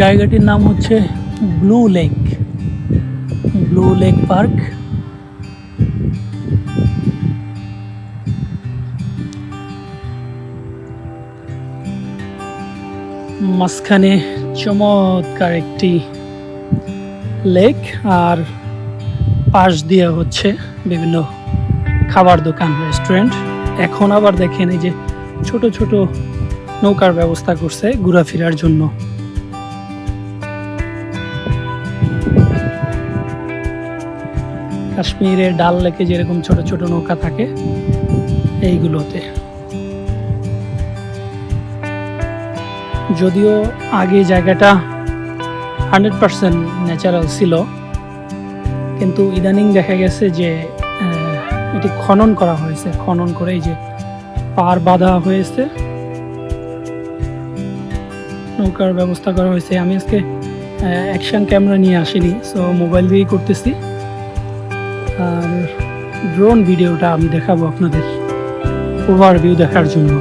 জায়গাটির নাম হচ্ছে Blue Lake. Blue Lake Park. মাঝখানে চমৎকার একটি লেক আর পাশ দিয়ে হচ্ছে বিভিন্ন খাবার দোকান, রেস্টুরেন্ট। এখন আবার দেখেন এই যে ছোট ছোট নৌকার ব্যবস্থা করছে ঘোরাফেরার জন্য। কাশ্মীরের ডাল লেকে যেরকম ছোট ছোট নৌকা থাকে, এইগুলোতে। যদিও আগে জায়গাটা হান্ড্রেড পার্সেন্ট ন্যাচারাল ছিল, কিন্তু ইদানিং দেখা গেছে যে এটি খনন করা হয়েছে। খনন করে এই যে পার বাঁধা হয়েছে। নৌকার ব্যবস্থা করা হয়েছে। আমি আজকে অ্যাকশন ক্যামেরা নিয়ে আসিনি সো মোবাইল দিয়েই করতেছি। আর ড্রোন ভিডিওটা আমি দেখাবো আপনাদের ওভারভিউ দেখার জন্য।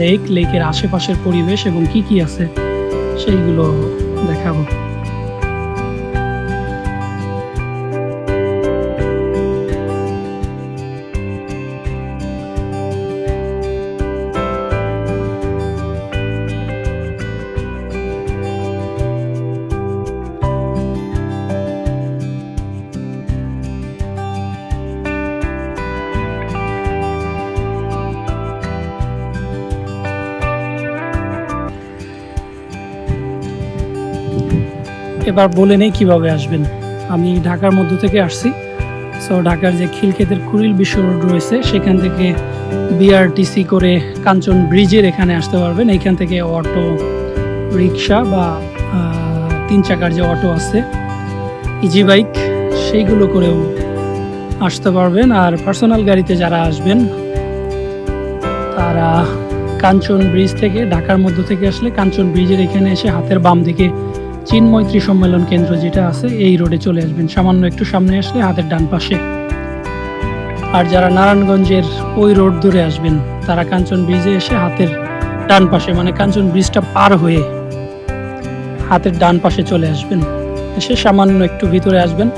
লেক লেকের আশেপাশের পরিবেশ এবং কি কি আছে, সেইগুলো দেখাবো। এবার বলে নেই কীভাবে আসবেন। আমি ঢাকার মধ্য থেকে আসছি। সো ঢাকার যে খিলক্ষেতের কুড়িল বিশ্ব রোড রয়েছে, সেখান থেকে বিআরটিসি করে কাঞ্চন ব্রিজের এখানে আসতে পারবেন। এইখান থেকে অটো রিক্সা বা তিন চাকার যে অটো আছে ইজি বাইক সেইগুলো করেও আসতে পারবেন। আর পার্সোনাল গাড়িতে যারা আসবেন, তারা কাঞ্চন ব্রিজ থেকে, ঢাকার মধ্য থেকে আসলে কাঞ্চন ব্রিজের এখানে এসে হাতের বাম দিকে চীন মৈত্রী সম্মেলন কেন্দ্র যেটা আছে, এই রোডে চলে আসবেন। সামান্য একটু সামনে আসলে হাতের ডান পাশে। আর যারা নারায়ণগঞ্জের ওই রোড ধরে আসবেন, তারা কাঞ্চন ব্রিজে এসে হাতের ডান পাশে মানে কাঞ্চন ব্রিজটা পার হয়ে হাতের ডান পাশে চলে আসবেন। এসে সামান্য একটু ভিতরে আসবেন।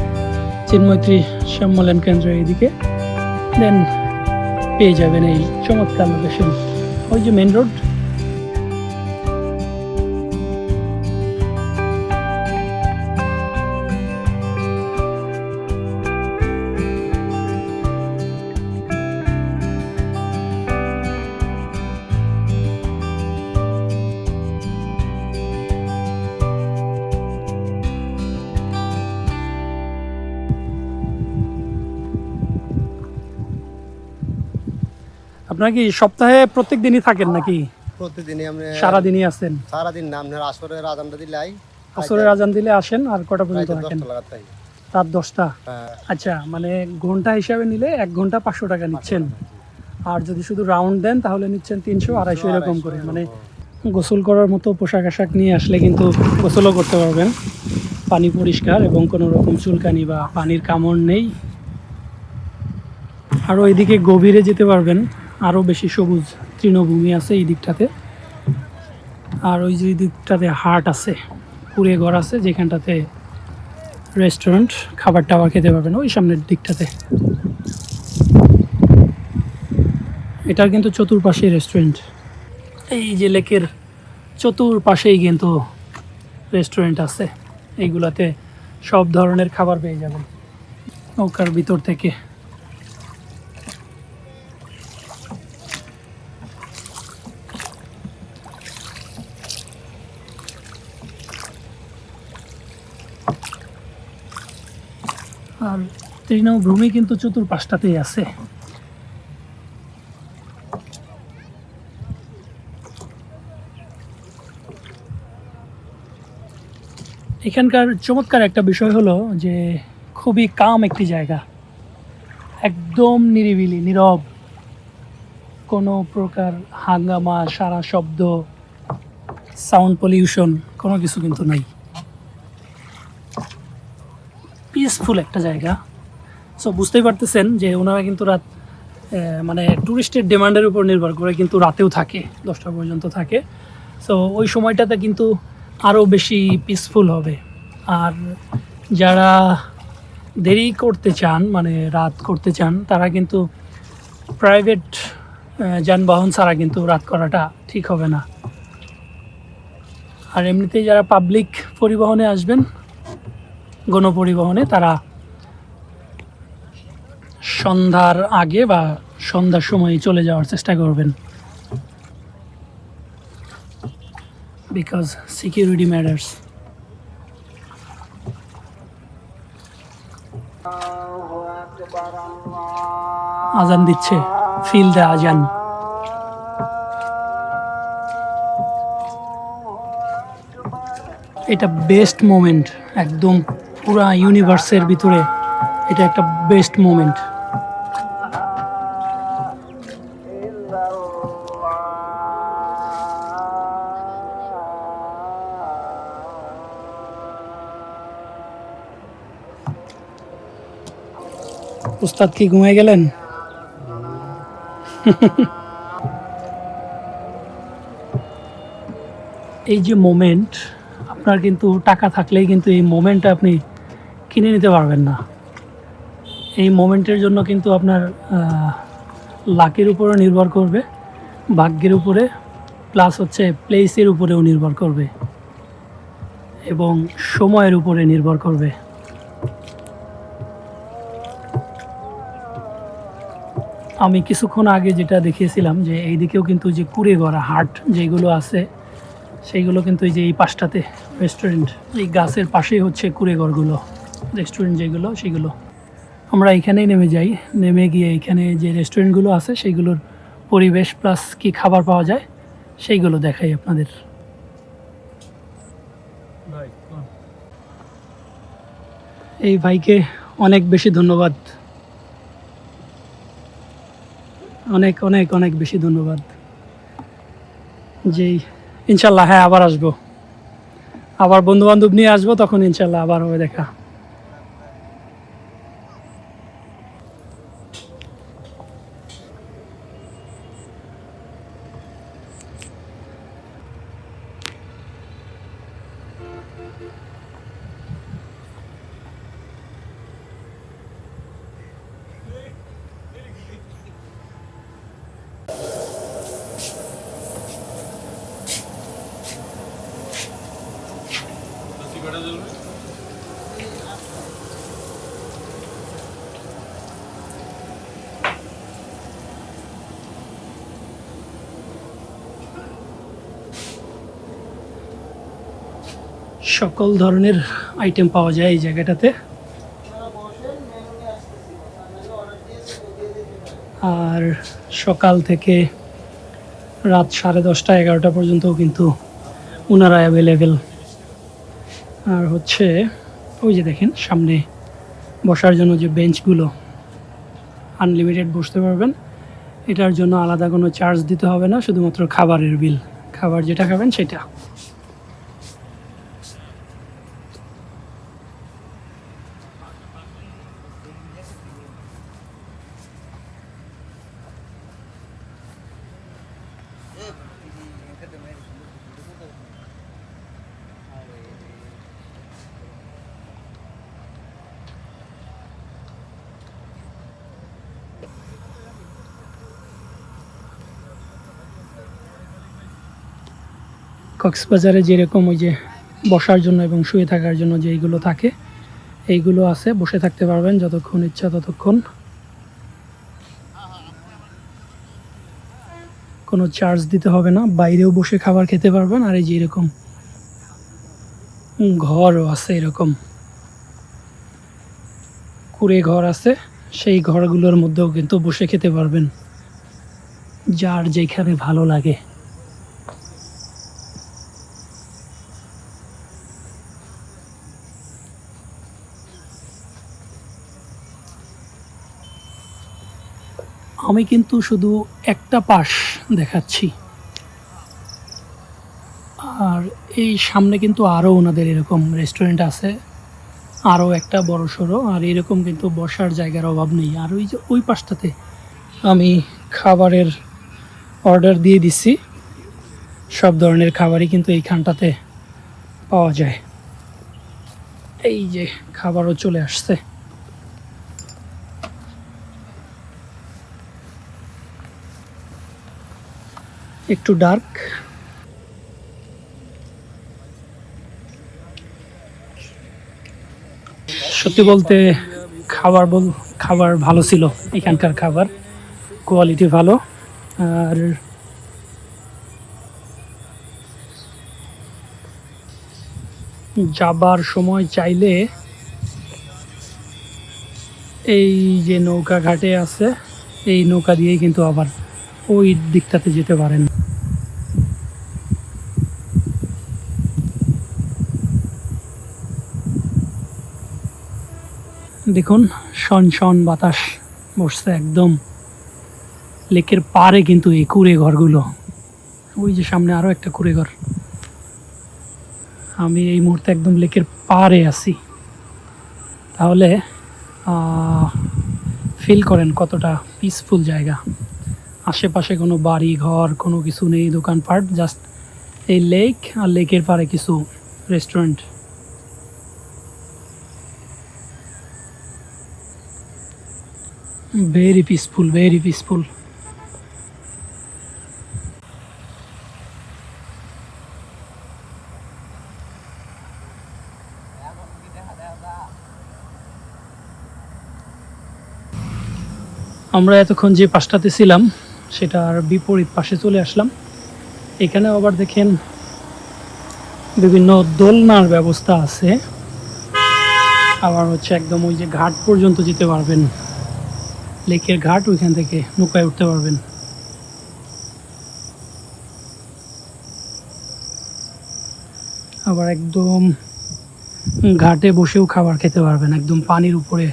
চিন্মৈত্রী সম্মেলন কেন্দ্র এইদিকে। দেন পেয়ে যাবেন এই চমৎকার লোকেশন ওই যে মেন রোড আপনারা কি সপ্তাহে প্রত্যেক দিনই থাকেন নাকি? প্রতিদিনই আমরা সারাদিনই আছেন? সারাদিন নাম ধরে আসরের আজানটা দিলাই। আসরের আজান দিলে আসেন আর কটা পর্যন্ত থাকেন? রাত দশটা? হ্যাঁ, আচ্ছা মানে ঘণ্টা হিসাবে নিলে এক ঘণ্টা পাঁচশো টাকা নিচ্ছেন। আর যদি শুধু রাউন্ড দেন তাহলে নিচ্ছেন তিনশো আড়াইশো এরকম করে। মানে গোসল করার মতো পোশাক আশাক নিয়ে আসলে কিন্তু গোসলও করতে পারবেন। পানি পরিষ্কার এবং কোনো রকম চুলকানি বা পানির কামড় নেই। আর ওইদিকে গভীরে যেতে পারবেন। আরও বেশি সবুজ তৃণভূমি আছে এই দিকটাতে। আর ওই যে দিকটাতে হাট আছে, কুড়ে ঘর আছে, যেখানটাতে রেস্টুরেন্ট খাবার টাবার খেতে পারবেন, ওই সামনের দিকটাতে। এটার কিন্তু চতুর্পাশেই রেস্টুরেন্ট এই যে লেকের চতুর্পাশেই কিন্তু রেস্টুরেন্ট আছে। এইগুলাতে সব ধরনের খাবার পেয়ে যাবেন। নৌকার ভিতর থেকে আর তৃণভূমি কিন্তু চতুর্পাশটাতেই আছে। এখানকার চমৎকার একটা বিষয় হলো যে, খুবই কাম একটি জায়গা। একদম নিরিবিলি, নীরব। কোনো প্রকার হাঙ্গামা, সারা শব্দ, সাউন্ড পলিউশন, কোনো কিছু কিন্তু নাই। পিসফুল একটা জায়গা। সো বুঝতেই পারতেছেন যে ওনারা কিন্তু রাত মানে ট্যুরিস্টের ডিমান্ডের উপর নির্ভর করে কিন্তু রাতেও থাকে, দশটা পর্যন্ত থাকে। সো ওই সময়টাতে কিন্তু আরও বেশি পিসফুল হবে। আর যারা দেরি করতে চান মানে রাত করতে চান, তারা কিন্তু প্রাইভেট যানবাহন ছাড়া কিন্তু রাত করাটা ঠিক হবে না। আর এমনিতেই যারা পাবলিক পরিবহনে আসবেন, গণপরিবহনে, তারা সন্ধ্যার আগে বা সন্ধ্যার সময় চলে যাওয়ার চেষ্টা করবেন। বিকজ সিকিউরিটি ম্যাটার্স আজান দিচ্ছে। ফিল দ্য আজান। এটা বেস্ট মোমেন্ট একদম পুরা ইউনিভার্সের ভিতরে এটা একটা বেস্ট মোমেন্ট উস্তাদ কি ঘুমিয়ে গেলেন? এই যে মোমেন্ট আপনার কিন্তু টাকা থাকলেই কিন্তু এই মোমেন্টটা আপনি কিনে নিতে পারবেন না। এই মোমেন্টের জন্য কিন্তু আপনার লাকের উপরে নির্ভর করবে, ভাগ্যের উপরে প্লাস হচ্ছে প্লেসের উপরেও নির্ভর করবে এবং সময়ের উপরে নির্ভর করবে। আমি কিছুক্ষণ আগে যেটা দেখিয়েছিলাম যে এইদিকেও কিন্তু যে কুড়েগড়া হাট যেগুলো আছে, সেইগুলো কিন্তু এই যে এই পাশটাতে রেস্টুরেন্ট এই গাছের পাশেই হচ্ছে কুড়েঘরগুলো রেস্টুরেন্ট যেগুলো, সেগুলো। আমরা এখানেই নেমে যাই, নেমে গিয়ে এখানে যে রেস্টুরেন্টগুলো আছে সেইগুলোর পরিবেশ প্লাস কি খাবার পাওয়া যায়, সেইগুলো দেখাই আপনাদের। এই ভাইকে অনেক বেশি ধন্যবাদ। অনেক অনেক অনেক বেশি ধন্যবাদ। জি, ইনশাল্লাহ হ্যাঁ আবার আসব। আবার বন্ধু বান্ধব নিয়ে আসব, তখন ইনশাল্লাহ আবার হবে দেখা। সকল ধরনের আইটেম পাওয়া যায় এই জায়গাটাতে। আর সকাল থেকে রাত সাড়ে দশটা এগারোটা পর্যন্ত কিন্তু ওনারা অ্যাভেলেবেল আর হচ্ছে ওই যে দেখেন, সামনে বসার জন্য যে বেঞ্চগুলো আনলিমিটেড বসতে পারবেন। এটার জন্য আলাদা কোনো চার্জ দিতে হবে না, শুধুমাত্র খাবারের বিল খাবার যেটা খাবেন সেটা। কক্সবাজারে যেরকম ওই যে বসার জন্য এবং শুয়ে থাকার জন্য যে এইগুলো থাকে, এইগুলো আছে, বসে থাকতে পারবেন যতক্ষণ ইচ্ছা ততক্ষণ। কোনো চার্জ দিতে হবে না, বাইরেও বসে খাবার খেতে পারবেন, আর এই যে এরকম ঘরও আছে এরকম। কুড়ে ঘর আছে, সেই ঘরগুলোর মধ্যেও কিন্তু বসে খেতে পারবেন, যার যেখানে ভালো লাগে। আমি কিন্তু শুধু একটা পাশ দেখাচ্ছি। আর এই সামনে কিন্তু আরও ওনাদের এরকম রেস্টুরেন্ট আছে আরও একটা বড় সড়ো, আর এরকম কিন্তু বসার জায়গার অভাব নেই। আর ওই যে ওই পাশটাতে আমি খাবারের অর্ডার দিয়ে দিচ্ছি সব ধরনের খাবারই কিন্তু এইখানটাতে পাওয়া যায়। এই যে খাবারও চলে আসছে। একটু ডার্ক সত্যি বলতে খাবার বল খাবার ভালো ছিল, এখানকার খাবার। কোয়ালিটি ভালো। আর যাবার সময় চাইলে এই যে নৌকা ঘাটে আছে, এই নৌকা দিয়েই কিন্তু আবার ওই দিকটাতে যেতে পারেন। দেখুন, শন শন বাতাস বসছে একদম। লেকের পারে কিন্তু এই কুড়ে ঘরগুলো ওই যে সামনে আরও একটা কুড়ে ঘর আমি এই মুহূর্তে একদম লেকের পারে আছি। তাহলে ফিল করেন কতটা পিসফুল জায়গা। আশেপাশে কোনো বাড়ি ঘর কোনো কিছু নেই, দোকানপাট জাস্ট এই লেক আর লেকের পারে কিছু restaurant very peaceful very peaceful আমরা এতক্ষণ যে পাশটাতে ছিলাম, সেটার বিপরীত পাশে চলে আসলাম। এখানে আবার দেখেন বিভিন্ন দোলনার ব্যবস্থা আছে। আবার হচ্ছে একদম ওই যে ঘাট পর্যন্ত যেতে পারবেন। লেকের ঘাট, ওইখান থেকে নৌকায় উঠতে পারবেন। আবার একদম ঘাটে বসেও খাবার খেতে পারবেন, একদম পানির উপরে।